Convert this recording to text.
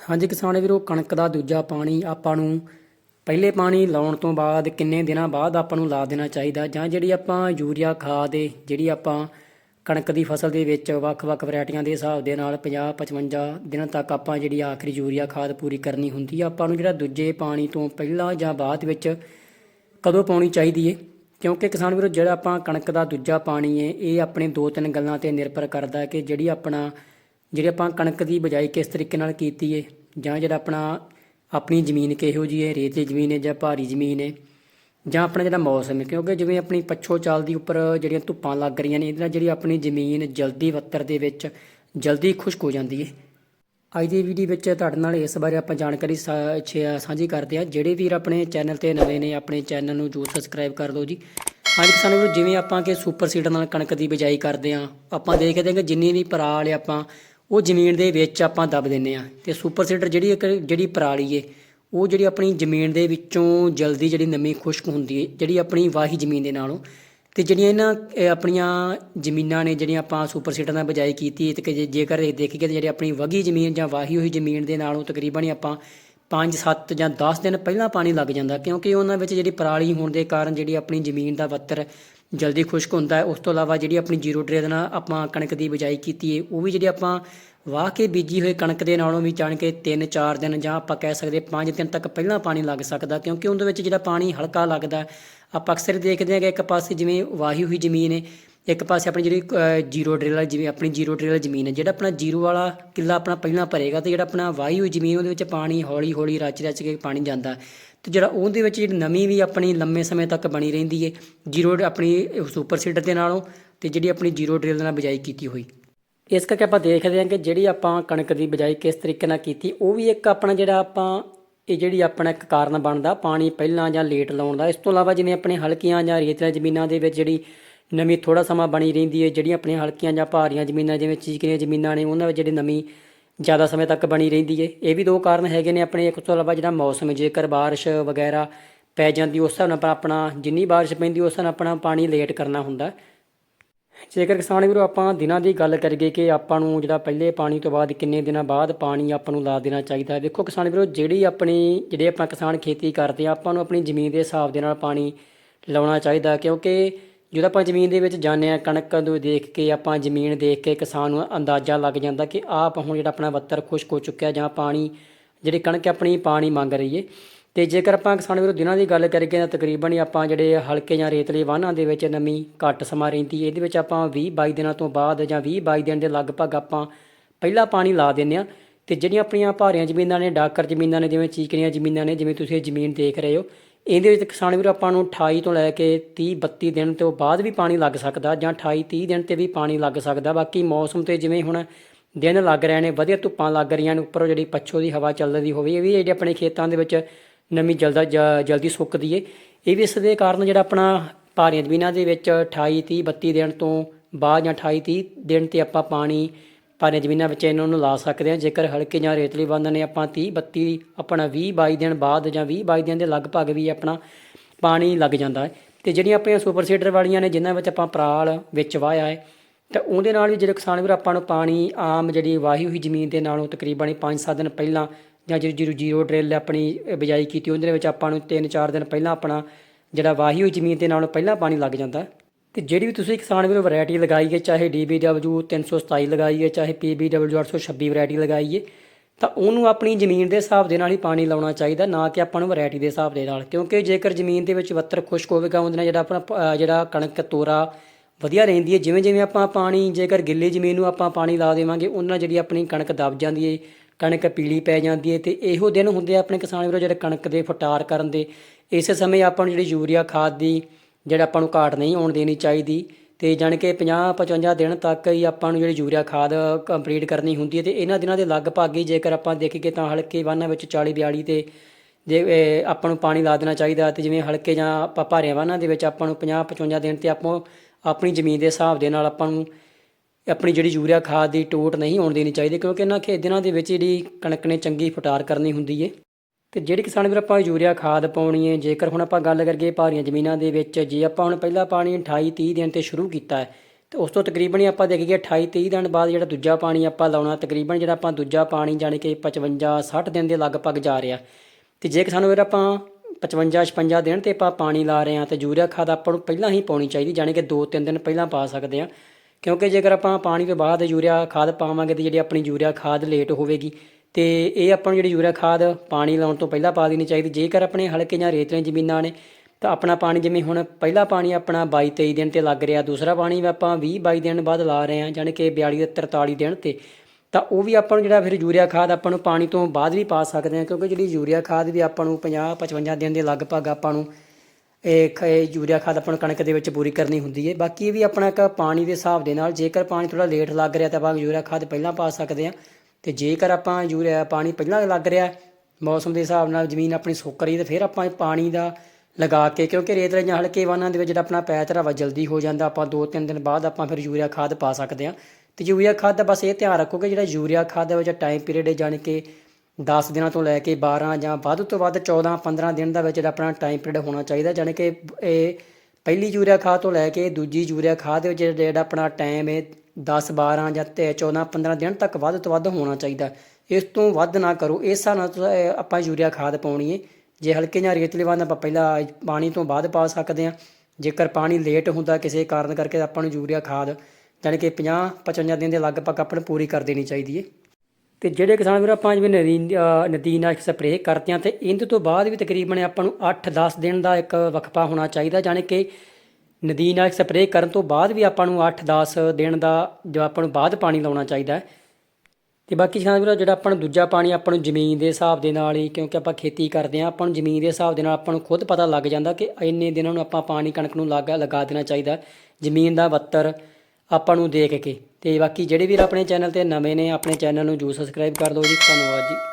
ਹਾਂਜੀ ਕਿਸਾਨ ਵੀਰੋ, ਕਣਕ ਦਾ ਦੂਜਾ ਪਾਣੀ ਆਪਾਂ ਨੂੰ ਪਹਿਲੇ ਪਾਣੀ ਲਾਉਣ ਤੋਂ ਬਾਅਦ ਕਿੰਨੇ ਦਿਨਾਂ ਬਾਅਦ ਆਪਾਂ ਨੂੰ ਲਾ ਦੇਣਾ ਚਾਹੀਦਾ, ਜਾਂ ਜਿਹੜੀ ਆਪਾਂ ਯੂਰੀਆ, ਖਾਦ ਏ, ਜਿਹੜੀ ਆਪਾਂ ਕਣਕ ਦੀ ਫਸਲ ਦੇ ਵਿੱਚ ਵੱਖ-ਵੱਖ ਵੈਰਾਈਟੀਆਂ ਦੇ ਹਿਸਾਬ ਦੇ ਨਾਲ 50 55 ਦਿਨਾਂ ਤੱਕ ਆਪਾਂ ਜਿਹੜੀ ਆਖਰੀ ਯੂਰੀਆ, ਖਾਦ ਪੂਰੀ ਕਰਨੀ ਹੁੰਦੀ ਆ, ਆਪਾਂ ਨੂੰ ਜਿਹੜਾ ਦੂਜੇ ਪਾਣੀ ਤੋਂ ਪਹਿਲਾਂ ਜਾਂ ਬਾਅਦ ਵਿੱਚ ਕਦੋਂ ਪਾਉਣੀ ਚਾਹੀਦੀ ਏ? ਕਿਉਂਕਿ ਕਿਸਾਨ ਵੀਰੋ, ਜਿਹੜਾ ਆਪਾਂ ਕਣਕ ਦਾ ਦੂਜਾ ਪਾਣੀ ਏ, ਇਹ ਆਪਣੇ ਦੋ ਤਿੰਨ ਗੱਲਾਂ ਤੇ ਨਿਰਭਰ ਕਰਦਾ ਕਿ ਜਿਹੜੀ ਆਪਣਾ ਜਿਹੜੀ ਆਪਾਂ ਕਣਕ ਦੀ ਬਜਾਈ ਕਿਸ ਤਰੀਕੇ ਨਾਲ ਕੀਤੀ ਏ, ਜਾਂ ਜਿਹੜਾ ਆਪਣਾ, ਆਪਣੀ ਜ਼ਮੀਨ ਕਿਹੋ ਜੀ ਹੈ ਰੇਤਲੀ ਜ਼ਮੀਨ ਹੈ ਜਾਂ ਭਾਰੀ ਜ਼ਮੀਨ ਹੈ ਜਾਂ ਆਪਣਾ ਜਿਹੜਾ ਮੌਸਮ ਹੈ ਕਿਉਂਕਿ ਜਿਵੇਂ ਆਪਣੀ ਪੱਛੋ ਚਾਲ ਦੀ ਉੱਪਰ ਜਿਹੜੀਆਂ ਧੁੱਪਾਂ ਲੱਗ ਰਹੀਆਂ ਨੇ, ਇਹਦੇ ਨਾਲ ਜਿਹੜੀ ਆਪਣੀ ਜ਼ਮੀਨ ਜਲਦੀ ਵੱਤਰ ਦੇ ਵਿੱਚ ਜਲਦੀ ਖੁਸ਼ਕ ਹੋ ਜਾਂਦੀ ਹੈ ਅੱਜ ਦੀ ਵੀਡੀਓ ਵਿੱਚ ਤੁਹਾਡੇ ਨਾਲ ਇਸ ਬਾਰੇ ਆਪਾਂ ਜਾਣਕਾਰੀ ਸਾ- ਛੇ- ਸਾਂਝੀ ਕਰਦੇ ਹਾਂ। ਜਿਹੜੇ ਵੀਰ ਆਪਣੇ ਚੈਨਲ ਤੇ ਨਵੇਂ ਨੇ, ਆਪਣੇ ਚੈਨਲ ਨੂੰ ਜਰੂਰ ਸਬਸਕ੍ਰਾਈਬ ਕਰ ਲਓ ਜੀ। ਅੱਜ ਕਿਸਾਨ ਵੀਰੋ, ਜਿਵੇਂ ਆਪਾਂ ਕਿ ਸੁਪਰ ਸੀਡਰ ਨਾਲ ਕਣਕ ਦੀ ਬਿਜਾਈ ਕਰਦੇ ਹਾਂ, ਆਪਾਂ ਦੇਖਦੇ ਹਾਂ ਕਿ ਜਿੰਨੀ ਵੀ ਪਰਾਲ ਆਪਾਂ ਉਹ ਜ਼ਮੀਨ ਦੇ ਵਿੱਚ ਆਪਾਂ ਦੱਬ ਦਿੰਨੇ ਆ ਤੇ ਸੁਪਰ ਸੀਡਰ ਜਿਹੜੀ ਇੱਕ ਜਿਹੜੀ ਪਰਾਲੀ ਏ, ਉਹ ਜਿਹੜੀ ਆਪਣੀ ਜ਼ਮੀਨ ਦੇ ਵਿੱਚੋਂ ਜਲਦੀ ਜਿਹੜੀ ਨਮੀ ਖੁਸ਼ਕ ਹੁੰਦੀ ਏ, ਜਿਹੜੀ ਆਪਣੀ ਵਾਹੀ ਜ਼ਮੀਨ ਦੇ ਨਾਲੋਂ। ਤੇ ਜਿਹੜੀਆਂ ਇਹਨਾਂ ਆਪਣੀਆਂ ਜ਼ਮੀਨਾਂ ਨੇ ਜਿਹੜੀਆਂ ਆਪਾਂ ਸੁਪਰ ਸੀਡਰ ਨਾਲ ਬਜਾਈ ਕੀਤੀ ਏ, ਤੇ ਕਿ ਜੇ- ਜੇਕਰ ਦੇਖੀਏ ਤਾਂ ਜਿਹੜੀ ਆਪਣੀ ਵਗੀ ਜ਼ਮੀਨ ਜਾਂ ਵਾਹੀ ਹੋਈ ਜ਼ਮੀਨ ਦੇ ਨਾਲੋਂ ਤਕਰੀਬਨ ਹੀ ਆਪਾਂ 5 7 ਜਾਂ 10 ਦਿਨ ਪਹਿਲਾਂ ਪਾਣੀ ਲੱਗ ਜਾਂਦਾ, ਕਿਉਂਕਿ ਉਹਨਾਂ ਵਿੱਚ ਜਿਹੜੀ ਪਰਾਲੀ ਹੋਣ ਦੇ ਕਾਰਨ ਜਿਹੜੀ ਆਪਣੀ ਜ਼ਮੀਨ ਦਾ ਵੱਤਰ ਜਲਦੀ ਖੁਸ਼ਕ ਹੁੰਦਾ ਹੈ ਉਸ ਤੋਂ ਇਲਾਵਾ ਜਿਹੜੀ ਆਪਣੀ ਜ਼ੀਰੋ ਟਰੇ ਦੇ ਨਾਲ ਆਪਾਂ ਕਣਕ ਦੀ ਬਿਜਾਈ ਕੀਤੀ ਹੈ ਉਹ ਵੀ ਜਿਹੜੀ ਆਪਾਂ ਵਾਹ ਕੇ ਬੀਜੀ ਹੋਈ ਕਣਕ ਦੇ ਨਾਲੋਂ ਵੀ ਜਾਣ ਕੇ 3-4 ਦਿਨ ਜਾਂ ਆਪਾਂ ਕਹਿ ਸਕਦੇ 5 ਦਿਨ ਤੱਕ ਪਹਿਲਾਂ ਪਾਣੀ ਲੱਗ ਸਕਦਾ, ਕਿਉਂਕਿ ਉਹਦੇ ਵਿੱਚ ਜਿਹੜਾ ਪਾਣੀ ਹਲਕਾ ਲੱਗਦਾ, ਆਪਾਂ ਅਕਸਰ ਦੇਖਦੇ ਹਾਂ ਕਿ ਇੱਕ ਪਾਸੇ ਜਿਵੇਂ ਵਾਹੀ ਹੋਈ ਜ਼ਮੀਨ ਹੈ, ਇੱਕ ਪਾਸੇ ਆਪਣੀ ਜਿਹੜੀ ਜ਼ੀਰੋ ਡਰਿਲ ਵਾਲੀ ਜਿਵੇਂ ਆਪਣੀ ਜ਼ੀਰੋ ਡਰਿਲ ਵਾਲੀ ਜ਼ਮੀਨ ਹੈ, ਜਿਹੜਾ ਆਪਣਾ ਜ਼ੀਰੋ ਵਾਲਾ ਕਿੱਲਾ ਆਪਣਾ ਪਹਿਲਾਂ ਭਰੇਗਾ ਤੇ ਜਿਹੜਾ ਆਪਣਾ ਵਾਹੀ ਹੋਈ ਜ਼ਮੀਨ ਉਹਦੇ ਵਿੱਚ ਪਾਣੀ ਹੌਲੀ ਹੌਲੀ ਰਚ ਰਚ ਕੇ ਪਾਣੀ ਜਾਂਦਾ ਤੇ ਜਿਹੜਾ ਉਹਦੇ ਵਿੱਚ ਜਿਹੜੀ ਨਮੀ ਵੀ ਆਪਣੀ ਲੰਮੇ ਸਮੇਂ ਤੱਕ ਬਣੀ ਰਹਿੰਦੀ ਹੈ, ਜ਼ੀਰੋ ਆਪਣੀ ਸੁਪਰ ਸੀਡਰ ਦੇ ਨਾਲੋਂ ਤੇ ਜਿਹੜੀ ਆਪਣੀ ਜ਼ੀਰੋ ਡਰਿਲ ਨਾਲ ਬਿਜਾਈ ਕੀਤੀ ਹੋਈ। ਇਸ ਕਰਕੇ ਆਪਾਂ ਦੇਖਦੇ ਹਾਂ ਕਿ ਜਿਹੜੀ ਆਪਾਂ ਕਣਕ ਦੀ ਬਿਜਾਈ ਕਿਸ ਤਰੀਕੇ ਨਾਲ ਕੀਤੀ, ਉਹ ਵੀ ਇੱਕ ਆਪਣਾ ਜਿਹੜਾ ਆਪਾਂ, ਇਹ ਜਿਹੜੀ ਆਪਣਾ ਇੱਕ ਕਾਰਨ ਬਣਦਾ ਪਾਣੀ ਪਹਿਲਾਂ ਜਾਂ ਲੇਟ ਲਾਉਣ ਦਾ। ਇਸ ਤੋਂ ਇਲਾਵਾ ਜਿਵੇਂ ਆਪਣੇ ਹਲਕੀਆਂ ਜਾਂ ਰੇਤਲੇ ਜ਼ਮੀਨਾਂ ਦੇ ਵਿੱਚ ਜਿਹੜੀ ਨਮੀ ਥੋੜਾ ਸਮਾਂ ਬਣੀ ਰਹਿੰਦੀ ਹੈ, ਜਿਹੜੀਆਂ ਆਪਣੀਆਂ ਹਲਕੀਆਂ ਜਾਂ ਭਾਰੀਆਂ ਜ਼ਮੀਨਾਂ ਜਿਵੇਂ ਚੀਕਰੀਆਂ ਜ਼ਮੀਨਾਂ ਨੇ, ਉਹਨਾਂ ਵਿੱਚ ਜਿਹੜੀ ਨਮੀ ਜ਼ਿਆਦਾ ਸਮੇਂ ਤੱਕ ਬਣੀ ਰਹਿੰਦੀ ਹੈ। ਇਹ ਵੀ ਦੋ ਕਾਰਨ ਹੈਗੇ ਨੇ ਆਪਣੇ। ਇੱਕ ਤੋਂ ਇਲਾਵਾ ਜਿਹੜਾ ਮੌਸਮ ਜੇਕਰ ਬਾਰਿਸ਼ ਵਗੈਰਾ ਪੈ ਜਾਂਦੀ, ਉਸ ਹਿਸਾਬ ਨਾਲ ਆਪਾਂ ਆਪਣਾ, ਜਿੰਨੀ ਬਾਰਿਸ਼ ਪੈਂਦੀ, ਉਸ ਹਿਸਾਬ ਨਾਲ ਆਪਣਾ ਪਾਣੀ ਲੇਟ ਕਰਨਾ ਹੁੰਦਾ। ਜੇਕਰ ਕਿਸਾਨ ਵੀਰੋ, ਆਪਾਂ ਦਿਨਾਂ ਦੀ ਗੱਲ ਕਰੀਏ ਕਿ ਆਪਾਂ ਨੂੰ ਜਿਹੜਾ ਪਹਿਲੇ ਪਾਣੀ ਤੋਂ ਬਾਅਦ ਕਿੰਨੇ ਦਿਨਾਂ ਬਾਅਦ ਪਾਣੀ ਆਪਾਂ ਨੂੰ ਲਾ ਦੇਣਾ ਚਾਹੀਦਾ ਹੈ। ਦੇਖੋ ਕਿਸਾਨ ਵੀਰੋ, ਜਿਹੜੀ ਆਪਣੀ, ਜਿਹੜੇ ਆਪਾਂ ਕਿਸਾਨ ਖੇਤੀ ਕਰਦੇ ਆ ਆਪਾਂ ਨੂੰ ਆਪਣੀ ਜ਼ਮੀਨ ਦੇ ਹਿਸਾਬ ਦੇ ਨਾਲ ਪਾਣੀ ਲਾਉਣਾ ਚਾਹੀਦਾ ਕਿਉਂਕਿ ਜਦੋਂ ਆਪਾਂ ਜ਼ਮੀਨ ਦੇ ਵਿੱਚ ਜਾਂਦੇ ਆ ਕਣਕ ਨੂੰ ਦੇਖ ਕੇ, ਆਪਾਂ ਜ਼ਮੀਨ ਦੇਖ ਕੇ ਕਿਸਾਨ ਨੂੰ ਅੰਦਾਜ਼ਾ ਲੱਗ ਜਾਂਦਾ ਕਿ ਆਪ ਹੁਣ ਜਿਹੜਾ ਆਪਣਾ ਵੱਤਰ ਖੁਸ਼ਕ ਹੋ ਚੁੱਕਿਆ ਜਾਂ ਪਾਣੀ, ਜਿਹੜੀ ਕਣਕ ਆਪਣੀ ਪਾਣੀ ਮੰਗ ਰਹੀ ਏ ਤੇ ਜੇਕਰ ਆਪਾਂ ਕਿਸਾਨ ਵੀਰੋ ਦਿਨਾਂ ਦੀ ਗੱਲ ਕਰੀਏ ਤਾਂ ਤਕਰੀਬਨ ਹੀ ਆਪਾਂ ਜਿਹੜੇ ਹਲਕੇ ਜਾਂ ਰੇਤਲੇ ਵਾਹਨਾਂ ਦੇ ਵਿੱਚ ਨਮੀ ਘੱਟ ਸਮਾਂ ਰਹਿੰਦੀ ਹੈ। ਇਹਦੇ ਵਿੱਚ ਆਪਾਂ 20 22 ਦਿਨਾਂ ਤੋਂ ਬਾਅਦ ਜਾਂ 20 22 ਦਿਨ ਦੇ ਲਗਭਗ ਆਪਾਂ ਪਹਿਲਾ ਪਾਣੀ ਲਾ ਦਿੰਦੇ ਆ ਤੇ ਜਿਹੜੀਆਂ ਆਪਣੀਆਂ ਭਾਰੀਆਂ ਜ਼ਮੀਨਾਂ ਨੇ, ਡਾਕਰ ਜ਼ਮੀਨਾਂ ਨੇ, ਜਿਵੇਂ ਚੀਕਣੀਆਂ ਜ਼ਮੀਨਾਂ ਨੇ, ਜਿਵੇਂ ਤੁਸੀਂ ਇਹ ਜ਼ਮੀਨ ਦੇਖ ਰਹੇ ਹੋ, ਇਹਦੇ ਵਿੱਚ ਕਿਸਾਨ ਵੀਰੋ ਆਪਾਂ ਨੂੰ 28 ਤੋਂ ਲੈ ਕੇ 30 32 ਦਿਨ ਤੋਂ ਬਾਅਦ ਵੀ ਪਾਣੀ ਲੱਗ ਸਕਦਾ ਜਾਂ 28 30 ਦਿਨ ਤੇ ਵੀ ਪਾਣੀ ਲੱਗ ਸਕਦਾ। ਬਾਕੀ ਮੌਸਮ ਤੇ ਜਿਵੇਂ ਹੁਣ ਦਿਨ ਲੱਗ ਰਹੇ ਨੇ, ਵਧੀਆ ਧੁੱਪਾਂ ਲੱਗ ਰਹੀਆਂ ਨੇ, ਉੱਪਰੋਂ ਜਿਹੜੀ ਪੱਛੋ ਦੀ ਹਵਾ ਚੱਲਦੀ ਹੋਵੇ, ਇਹ ਵੀ ਜਿਹੜੇ ਆਪਣੇ ਖੇਤਾਂ ਦੇ ਵਿੱਚ ਨਮੀ ਜਲਦਾ ਜ- ਜਲਦੀ ਸੁੱਕਦੀ ਏ ਇਹ ਵੀ ਇਸ ਦੇ ਕਾਰਨ ਜਿਹੜਾ ਆਪਣਾ ਭਾਰੀਆਂ ਜ਼ਮੀਨਾਂ ਦੇ ਵਿੱਚ 28 30 32 ਦਿਨ ਤੋਂ ਬਾਅਦ ਜਾਂ 28 30 ਦਿਨ ਤੇ ਆਪਾਂ ਪਾਣੀ ਭਾਰੀਆਂ ਜ਼ਮੀਨਾਂ ਵਿੱਚ ਇਹਨਾਂ ਨੂੰ ਲਾ ਸਕਦੇ ਹਾਂ। ਜੇਕਰ ਹਲਕੇ ਜਾਂ ਰੇਤਲੇ ਬੰਦਾਂ ਨੇ ਆਪਾਂ 30 32 ਆਪਣਾ 20 22 ਦਿਨ ਬਾਅਦ ਜਾਂ 20 22 ਦਿਨ ਦੇ ਲਗਭਗ ਵੀ ਆਪਣਾ ਪਾਣੀ ਲੱਗ ਜਾਂਦਾ ਹੈ। ਤੇ ਜਿਹੜੀਆਂ ਆਪਣੀਆਂ ਸੁਪਰ ਸੀਡਰ ਵਾਲੀਆਂ ਨੇ, ਜਿਨ੍ਹਾਂ ਵਿੱਚ ਆਪਾਂ ਪਰਾਲ ਵਿੱਚ ਵਾਹਿਆ ਹੈ, ਤਾਂ ਉਹਦੇ ਨਾਲ ਵੀ ਜਿਹੜੇ ਕਿਸਾਨ ਵੀਰ ਆਪਾਂ ਨੂੰ ਪਾਣੀ ਆਮ ਜਿਹੜੀ ਵਾਹੀ ਹੋਈ ਜ਼ਮੀਨ ਦੇ ਨਾਲੋਂ ਤਕਰੀਬਨ 5-7 ਦਿਨ ਪਹਿਲਾਂ ਜਾਂ ਜਿਹੜੀ ਜੀਰੋ ਜੀਰੋ ਡਰਿਲ ਆਪਣੀ ਬਿਜਾਈ ਕੀਤੀ, ਉਹਦੇ ਵਿੱਚ ਆਪਾਂ ਨੂੰ 3-4 ਦਿਨ ਪਹਿਲਾਂ ਆਪਣਾ ਜਿਹੜਾ ਵਾਹੀ ਹੋਈ ਜ਼ਮੀਨ ਦੇ ਨਾਲੋਂ ਪਹਿਲਾਂ ਪਾਣੀ ਲੱਗ ਜਾਂਦਾ। ਤੇ ਜਿਹੜੀ ਵੀ ਤੁਸੀਂ ਕਿਸਾਨ ਵੀਰੋ ਵੈਰਾਈਟੀ ਲਗਾਈ ਹੈ, ਚਾਹੇ DBW 327 ਲਗਾਈ ਹੈ, ਚਾਹੇ PBW 826 ਵੈਰਾਈਟੀ ਲਗਾਈ ਹੈ, ਤਾਂ ਉਹਨੂੰ ਆਪਣੀ ਜ਼ਮੀਨ ਦੇ ਹਿਸਾਬ ਦੇ ਨਾਲ ਹੀ ਪਾਣੀ ਲਾਉਣਾ ਚਾਹੀਦਾ, ਨਾ ਕਿ ਆਪਾਂ ਨੂੰ ਵੈਰਾਈਟੀ ਦੇ ਹਿਸਾਬ ਦੇ ਨਾਲ। ਕਿਉਂਕਿ ਜੇਕਰ ਜ਼ਮੀਨ ਦੇ ਵਿੱਚ ਵੱਤਰ ਖੁਸ਼ਕ ਹੋਵੇਗਾ, ਉਹਦੇ ਨਾਲ ਜਿਹੜਾ ਆਪਣਾ ਜਿਹੜਾ ਕਣਕ, ਤੋਰਾ ਵਧੀਆ ਰਹਿੰਦੀ ਹੈ। ਜਿਵੇਂ ਜਿਵੇਂ ਆਪਾਂ ਪਾਣੀ, ਜੇਕਰ ਗਿੱਲੀ ਜ਼ਮੀਨ ਨੂੰ ਆਪਾਂ ਪਾਣੀ ਲਾ ਦੇਵਾਂਗੇ, ਉਹਨਾਂ ਨਾਲ ਜਿਹੜੀ ਆਪਣੀ ਕਣਕ ਦਬ ਜਾਂਦੀ ਹੈ ਕਣਕ ਪੀਲੀ ਪੈ ਜਾਂਦੀ ਹੈ ਤੇ ਇਹੋ ਦਿਨ ਹੁੰਦੇ ਆ ਆਪਣੇ ਕਿਸਾਨ ਵੀਰੋ ਜਿਹੜੇ ਕਣਕ ਦੇ ਫਟਾਰ ਕਰਨ ਦੇ। ਇਸੇ ਸਮੇਂ ਆਪਾਂ ਨੂੰ ਜਿਹੜੀ ਯੂਰੀਆ ਖਾਦ ਦੀ ਜਿਹੜਾ ਆਪਾਂ ਨੂੰ ਘਾਟ ਨਹੀਂ ਆਉਣ ਦੇਣੀ ਚਾਹੀਦੀ ਤੇ ਜਾਣੀ ਕਿ 50 55 ਦਿਨ ਤੱਕ ਹੀ ਆਪਾਂ ਨੂੰ ਜਿਹੜੀ ਯੂਰੀਆ ਖਾਦ ਕੰਪਲੀਟ ਕਰਨੀ ਹੁੰਦੀ ਹੈ ਤੇ ਇਹਨਾਂ ਦਿਨਾਂ ਦੇ ਲਗਭਗ ਹੀ ਜੇਕਰ ਆਪਾਂ ਦੇਖੀਏ ਤਾਂ ਹਲਕੇ ਵਾਹਨਾਂ ਵਿੱਚ 40 42 ਤੇ ਜੇ ਆਪਾਂ ਨੂੰ ਪਾਣੀ ਲਾ ਦੇਣਾ ਚਾਹੀਦਾ ਤੇ ਜਿਵੇਂ ਹਲਕੇ ਜਾਂ ਆਪਾਂ ਭਾਰੇ ਵਾਹਨਾਂ ਦੇ ਵਿੱਚ ਆਪਾਂ ਨੂੰ 50 55 ਦਿਨ ਤੇ ਆਪੋ ਆਪਣੀ ਜ਼ਮੀਨ ਦੇ ਹਿਸਾਬ ਦੇ ਨਾਲ ਆਪਾਂ ਨੂੰ ਆਪਣੀ ਜਿਹੜੀ ਯੂਰੀਆ ਖਾਦ ਦੀ ਟੋਟ ਨਹੀਂ ਹੋਣ ਦੇਣੀ ਚਾਹੀਦੀ, ਕਿਉਂਕਿ ਇਹਨਾਂ ਖੇ ਦਿਨਾਂ ਦੇ ਵਿੱਚ ਜਿਹੜੀ ਕਣਕ ਨੇ ਚੰਗੀ ਫਟਾਰ ਕਰਨੀ ਹੁੰਦੀ ਏ। ਤੇ ਜਿਹੜੀ ਕਿਸਾਨ ਵੀਰ, ਆਪਾਂ ਯੂਰੀਆ ਖਾਦ ਪਾਉਣੀ ਹੈ ਜੇਕਰ ਹੁਣ ਆਪਾਂ ਗੱਲ ਕਰੀਏ ਭਾਰੀਆਂ ਜ਼ਮੀਨਾਂ ਦੇ ਵਿੱਚ, ਜੇ ਆਪਾਂ ਹੁਣ ਪਹਿਲਾ ਪਾਣੀ 28 30 ਦਿਨ ਤੇ ਸ਼ੁਰੂ ਕੀਤਾ ਹੈ ਤੇ ਉਸ ਤੋਂ ਤਕਰੀਬਨ ਹੀ ਆਪਾਂ ਦੇਖੀਏ 28 30 ਦਿਨ ਬਾਅਦ ਜਿਹੜਾ ਦੂਜਾ ਪਾਣੀ ਆਪਾਂ ਲਾਉਣਾ, ਤਕਰੀਬਨ ਜਿਹੜਾ ਆਪਾਂ ਦੂਜਾ ਪਾਣੀ ਜਾਣੀ ਕਿ 55 60 ਦਿਨ ਦੇ ਲਗਭਗ ਜਾ ਰਿਹਾ। ਤੇ ਜੇ ਕਿਸਾਨ ਸਾਨੂੰ ਆਪਾਂ 55 56 ਦਿਨ ਤੇ ਆਪਾਂ ਪਾਣੀ ਲਾ ਰਹੇ ਹਾਂ, ਤੇ ਯੂਰੀਆ ਖਾਦ ਆਪਾਂ ਨੂੰ ਪਹਿਲਾਂ ਹੀ ਪਾਉਣੀ ਚਾਹੀਦੀ, ਜਾਣੀ ਕਿ 2-3 ਦਿਨ ਪਹਿਲਾਂ ਪਾ ਸਕਦੇ ਹਾਂ। ਕਿਉਂਕਿ ਜੇਕਰ ਆਪਾਂ ਪਾਣੀ ਤੋਂ ਬਾਅਦ ਯੂਰੀਆ ਖਾਦ ਪਾਵਾਂਗੇ ਤੇ ਜਿਹੜੀ ਆਪਣੀ ਯੂਰੀਆ ਖਾਦ ਲੇਟ ਹੋਵੇਗੀ, ਤੇ ਇਹ ਆਪਾਂ ਨੂੰ ਜਿਹੜੀ ਯੂਰੀਆ ਖਾਦ ਪਾਣੀ ਲਾਉਣ ਤੋਂ ਪਹਿਲਾਂ ਪਾ ਦੇਣੀ ਚਾਹੀਦੀ। ਜੇਕਰ ਆਪਣੇ ਹਲਕੇ ਜਾਂ ਰੇਤਲੀਆਂ ਜ਼ਮੀਨਾਂ ਨੇ, ਤਾਂ ਆਪਣਾ ਪਾਣੀ ਜਿਵੇਂ ਹੁਣ ਪਹਿਲਾ ਪਾਣੀ ਆਪਣਾ 22 23 ਦਿਨ ਤੇ ਲੱਗ ਰਿਹਾ, ਦੂਸਰਾ ਪਾਣੀ ਵੀ ਆਪਾਂ 20 22 ਦਿਨ ਬਾਅਦ ਲਾ ਰਹੇ ਹਾਂ, ਜਾਣੀ ਕਿ 42 ਤੇ 43 ਦਿਨ ਤੇ, ਤਾਂ ਉਹ ਵੀ ਆਪਾਂ ਨੂੰ ਜਿਹੜਾ ਫਿਰ ਯੂਰੀਆ ਖਾਦ ਆਪਾਂ ਨੂੰ ਪਾਣੀ ਤੋਂ ਬਾਅਦ ਵੀ ਪਾ ਸਕਦੇ ਹਾਂ, ਕਿਉਂਕਿ ਜਿਹੜੀ ਯੂਰੀਆ ਖਾਦ ਵੀ ਆਪਾਂ ਨੂੰ 50 55 ਦਿਨ ਦੇ ਲਗਭਗ ਆਪਾਂ ਨੂੰ ਇਹ ਖ- ਇਹ ਯੂਰੀਆ ਖਾਦ ਆਪਾਂ ਨੂੰ ਕਣਕ ਦੇ ਵਿੱਚ ਪੂਰੀ ਕਰਨੀ ਹੁੰਦੀ ਹੈ। ਬਾਕੀ ਇਹ ਵੀ ਆਪਣਾ ਇੱਕ ਪਾਣੀ ਦੇ ਹਿਸਾਬ ਦੇ ਨਾਲ ਜੇਕਰ ਪਾਣੀ ਥੋੜਾ ਲੇਟ ਲੱਗ ਰਿਹਾ ਤਾਂ ਆਪਾਂ ਯੂਰੀਆ ਖਾਦ ਪਹਿਲਾਂ ਪਾ ਸਕਦੇ ਹਾਂ। ਤੇ ਜੇਕਰ ਆਪਾਂ ਯੂਰੀਆ ਪਾਣੀ ਪਹਿਲਾਂ ਲੱਗ ਰਿਹਾ, ਮੌਸਮ ਦੇ ਹਿਸਾਬ ਨਾਲ ਜ਼ਮੀਨ ਆਪਣੀ ਸੁੱਕ ਰਹੀ ਤੇ ਫਿਰ ਆਪਾਂ ਪਾਣੀ ਦਾ ਲਗਾ ਕੇ, ਕਿਉਂਕਿ ਰੇਤ ਜਾਂ ਹਲਕੇ ਵਾਹਨਾਂ ਦੇ ਵਿੱਚ ਜਿਹੜਾ ਆਪਣਾ ਪੈਚ ਰਵਾ ਜਲਦੀ ਹੋ ਜਾਂਦਾ, ਆਪਾਂ 2-3 ਦਿਨ ਬਾਅਦ ਆਪਾਂ ਫਿਰ ਯੂਰੀਆ ਖਾਦ ਪਾ ਸਕਦੇ ਹਾਂ। ਤੇ ਯੂਰੀਆ ਖਾਦ ਦਾ ਬਸ ਇਹ ਧਿਆਨ ਰੱਖੋ ਕਿ ਜਿਹੜਾ ਯੂਰੀਆ ਖਾਦ ਦੇ ਵਿੱਚ ਟਾਈਮ ਪੀਰੀਅਡ ਹੈ, ਜਾਣੀ ਕਿ 10 ਦਿਨਾਂ ਤੋਂ ਲੈ ਕੇ 12 ਜਾਂ ਵੱਧ ਤੋਂ ਵੱਧ 14 15 ਦਿਨ ਦਾ ਵਿੱਚ ਜਿਹੜਾ ਆਪਣਾ ਟਾਈਮ ਪੀਰੀਅਡ ਹੋਣਾ ਚਾਹੀਦਾ, ਜਾਣੀ ਕਿ ਇਹ ਪਹਿਲੀ ਯੂਰੀਆ ਖਾਦ ਤੋਂ ਲੈ ਕੇ ਦੂਜੀ ਯੂਰੀਆ ਖਾਦ ਦੇ ਵਿੱਚ ਜਿਹੜਾ ਆਪਣਾ ਟਾਈਮ ਹੈ 10 12 ਜਾਂ ਤੇ 14 15 ਦਿਨ ਤੱਕ ਵੱਧ ਤੋਂ ਵੱਧ ਹੋਣਾ ਚਾਹੀਦਾ। ਇਸ ਤੋਂ ਵੱਧ ਨਾ ਕਰੋ, ਇਸ ਹਿਸਾਬ ਨਾਲ ਆਪਾਂ ਯੂਰੀਆ ਖਾਦ ਪਾਉਣੀ ਹੈ ਜੇ ਹਲਕੇ ਜਾਂ ਰੇਤਲੇ ਵਾਂ ਆਪਾਂ ਪਹਿਲਾਂ ਪਾਣੀ ਤੋਂ ਬਾਅਦ ਪਾ ਸਕਦੇ ਹਾਂ। ਜੇਕਰ ਪਾਣੀ ਲੇਟ ਹੁੰਦਾ ਕਿਸੇ ਕਾਰਨ ਕਰਕੇ ਆਪਾਂ ਨੂੰ ਯੂਰੀਆ ਖਾਦ, ਜਾਣੀ ਕਿ 50 55 ਦਿਨ ਦੇ ਲਗਭਗ ਆਪਾਂ ਨੂੰ ਪੂਰੀ ਕਰ ਦੇਣੀ ਚਾਹੀਦੀ ਹੈ ਤੇ ਜਿਹੜੇ ਕਿਸਾਨ ਵੀਰ ਆਪਾਂ ਜਿਵੇਂ ਨਦੀ ਨਦੀ ਨਾਲ ਸਪਰੇਅ ਕਰਦੇ ਹਾਂ ਤੇ, ਇਹਦੇ ਤੋਂ ਬਾਅਦ ਵੀ ਤਕਰੀਬਨ ਆਪਾਂ ਨੂੰ 8-10 ਦਿਨ ਦਾ ਇੱਕ ਵਕਫਾ ਹੋਣਾ ਚਾਹੀਦਾ, ਜਾਣੀ ਕਿ ਨਦੀ ਨਾਲ ਸਪਰੇਅ ਕਰਨ ਤੋਂ ਬਾਅਦ ਵੀ ਆਪਾਂ ਨੂੰ 8-10 ਦਿਨ ਦਾ ਜੋ ਆਪਾਂ ਨੂੰ ਬਾਅਦ ਪਾਣੀ ਲਾਉਣਾ ਚਾਹੀਦਾ ਹੈ। ਤੇ ਬਾਕੀ ਕਿਸਾਨ ਵੀਰੋ, ਜਿਹੜਾ ਆਪਾਂ ਨੂੰ ਦੂਜਾ ਪਾਣੀ ਆਪਾਂ ਨੂੰ ਜ਼ਮੀਨ ਦੇ ਹਿਸਾਬ ਦੇ ਨਾਲ ਹੀ, ਕਿਉਂਕਿ ਆਪਾਂ ਖੇਤੀ ਕਰਦੇ ਹਾਂ, ਆਪਾਂ ਨੂੰ ਜ਼ਮੀਨ ਦੇ ਹਿਸਾਬ ਦੇ ਨਾਲ ਆਪਾਂ ਨੂੰ ਖੁਦ ਪਤਾ ਲੱਗ ਜਾਂਦਾ ਕਿ ਇੰਨੇ ਦਿਨਾਂ ਨੂੰ ਆਪਾਂ ਪਾਣੀ ਕਣਕ ਨੂੰ ਲਗਾ ਲਗਾ ਦੇਣਾ ਚਾਹੀਦਾ ਜ਼ਮੀਨ ਦਾ ਬੱਤਰ ਆਪਾਂ ਨੂੰ ਦੇਖ ਕੇ। ਤੇ ਬਾਕੀ ਜਿਹੜੇ ਵੀਰ ਆਪਣੇ ਚੈਨਲ ਤੇ ਨਵੇਂ ਨੇ, ਆਪਣੇ ਚੈਨਲ ਨੂੰ ਜੂ ਸਬਸਕ੍ਰਾਈਬ ਕਰ ਦਿਓ ਜੀ। ਧੰਨਵਾਦ ਜੀ।